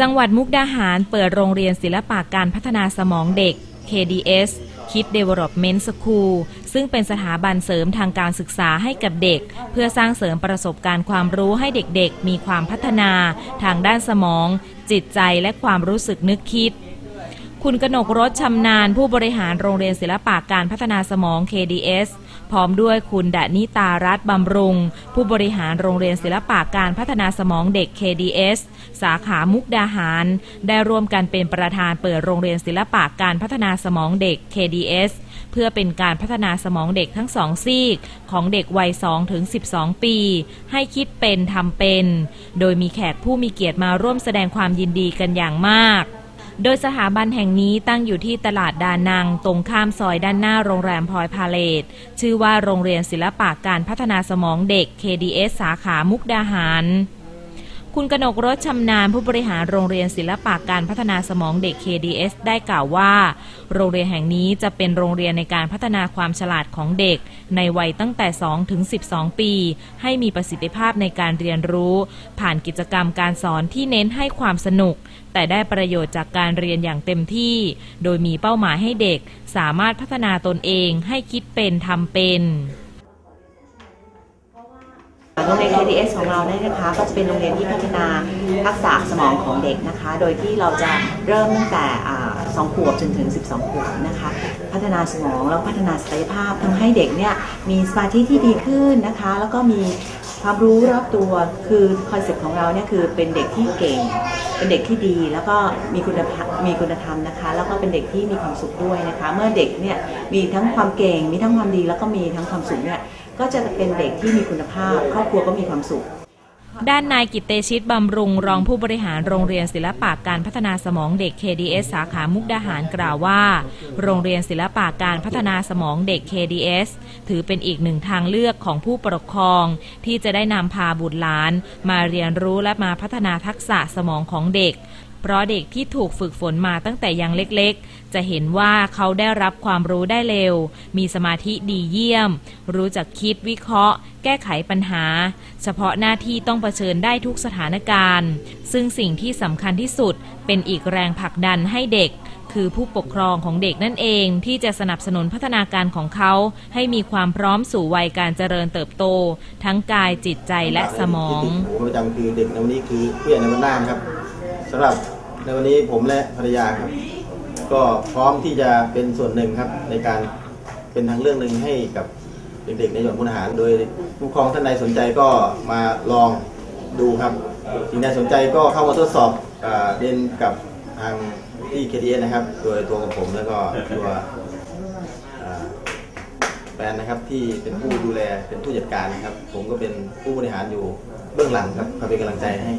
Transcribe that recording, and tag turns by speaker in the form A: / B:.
A: จังหวัดมุกดาหารเปิดโรงเรียนศิลปะการพัฒนาสมองเด็ก KDS Kid Development School ซึ่งเป็นสถาบันเสริมทางการศึกษาให้กับเด็ก เพื่อสร้างเสริมประสบการณ์ความรู้ให้เด็กๆ มีความพัฒนา ทางด้านสมอง จิตใจและความรู้สึกนึกคิด คุณกนกรถชำนาญผู้บริหารโรงเรียนศิลปะการพัฒนาสมอง KDS พร้อมด้วยคุณดนิตารัตน์บำรุง ผู้บริหารโรงเรียนศิลปะการพัฒนาสมองเด็ก KDS สาขามุกดาหาร ได้ร่วมกันเป็นประธานเปิดโรงเรียนศิลปะการพัฒนาสมองเด็ก KDS เพื่อเป็นการพัฒนาสมองเด็กทั้งสองซีก ของเด็กวัย2ถึง12 ปี ให้คิดเป็นทำเป็น โดยมีแขกผู้มีเกียรติมาร่วมแสดงความยินดีกันอย่างมาก โดยสถาบันแห่งนี้ตั้งอยู่ที่ตลาดดานัง ตรงข้ามซอยด้านหน้าโรงแรมพลอยพาเลตชื่อว่าโรงเรียนศิลปะการพัฒนาสมองเด็ก KDS สาขามุกดาหาร คุณกนกรถชำนาญผู้บริหารโรงเรียนศิลปะการพัฒนาสมองเด็ก KDS ได้กล่าวว่า โรงเรียนแห่งนี้จะเป็นโรงเรียนในการพัฒนาความฉลาดของเด็ก ในวัยตั้งแต่ 2 ถึง 12 ปี ให้มีประสิทธิภาพในการเรียนรู้ ผ่านกิจกรรมการสอนที่เน้นให้ความสนุก แต่ได้ประโยชน์จากการเรียนอย่างเต็มที่ โดยมีเป้าหมายให้เด็ก สามารถพัฒนาตนเองให้คิดเป็นทำเป็น
B: โรงเรียน KDS ของเราเนี่ยนะคะ ก็จะเป็นโรงเรียนที่พัฒนาทักษะสมองของเด็กนะคะ โดยที่เราจะเริ่มตั้งแต่อ่า2ขวบจนถึง 12 ขวบนะคะ พัฒนาสมองแล้วพัฒนาศักยภาพทำให้เด็กเนี่ยมีสมาธิที่ดีขึ้นนะคะ แล้วก็มีความรู้รอบตัวคือคอนเซ็ปต์ของเราเนี่ยคือเป็นเด็กที่เก่ง เป็นเด็กที่ดีแล้วก็มีคุณภาพมีคุณธรรมนะคะ แล้วก็เป็นเด็กที่มีความสุขด้วยนะคะ เมื่อเด็กเนี่ยมีทั้งความเก่งมีทั้งความดีแล้วก็มีทั้งความสุขเนี่ย ก็จะเป็นเด็กที่มีคุณภาพ ครอบครัวก็มีความสุข
A: ด้านนายกิตเตชิตบำรุงรองผู้บริหารโรงเรียนศิลปะการพัฒนาสมองเด็ก KDS สาขามุกดาหารกล่าวว่า โรงเรียนศิลปะการพัฒนาสมองเด็ก KDS ถือเป็นอีกหนึ่งทางเลือกของผู้ปกครอง ที่จะได้นำพาบุตรหลาน มาเรียนรู้และมาพัฒนาทักษะสมองของเด็ก เพราะเด็กที่ถูกฝึกฝนมาตั้งแต่ยังเล็กๆ จะเห็นว่าเขาได้รับความรู้ได้เร็ว มีสมาธิดีเยี่ยม รู้จักคิดวิเคราะห์ แก้ไขปัญหา เฉพาะหน้าที่ต้องเผชิญได้ทุกสถานการณ์ ซึ่งสิ่งที่สำคัญที่สุดเป็นอีกแรงผลักดันให้เด็กคือผู้ปกครองของเด็กนั่นเองที่จะสนับสนุนพัฒนาการของเขา ให้มีความพร้อมสู่วัยการเจริญเติบโต ทั้งกายจิตใจและสมอง
C: ที่ติดหูประจำคือเด็กในวันนี้คือผู้ใหญ่ในวันหน้าครับสำหรับ ในวันนี้ผมและภรรยาครับ ก็พร้อมที่จะเป็นส่วนหนึ่งครับ ในการเป็นทางเรื่องหนึ่งให้กับเด็กๆในจังหวัดมุกดาหาร โดยผู้ปกครองท่านใดสนใจก็มาลองดูครับสิ่งใดสนใจก็เข้ามาทดสอบอ่าเรียนกับทางที่ KDS นะครับ โดยตัวผมแล้วก็ตัวอ่าแฟนนะครับที่เป็นผู้ดูแลเป็นผู้จัดการนะครับ ผมก็เป็นผู้บริหารอยู่เบื้องหลังครับคอยเป็นกำลังใจให้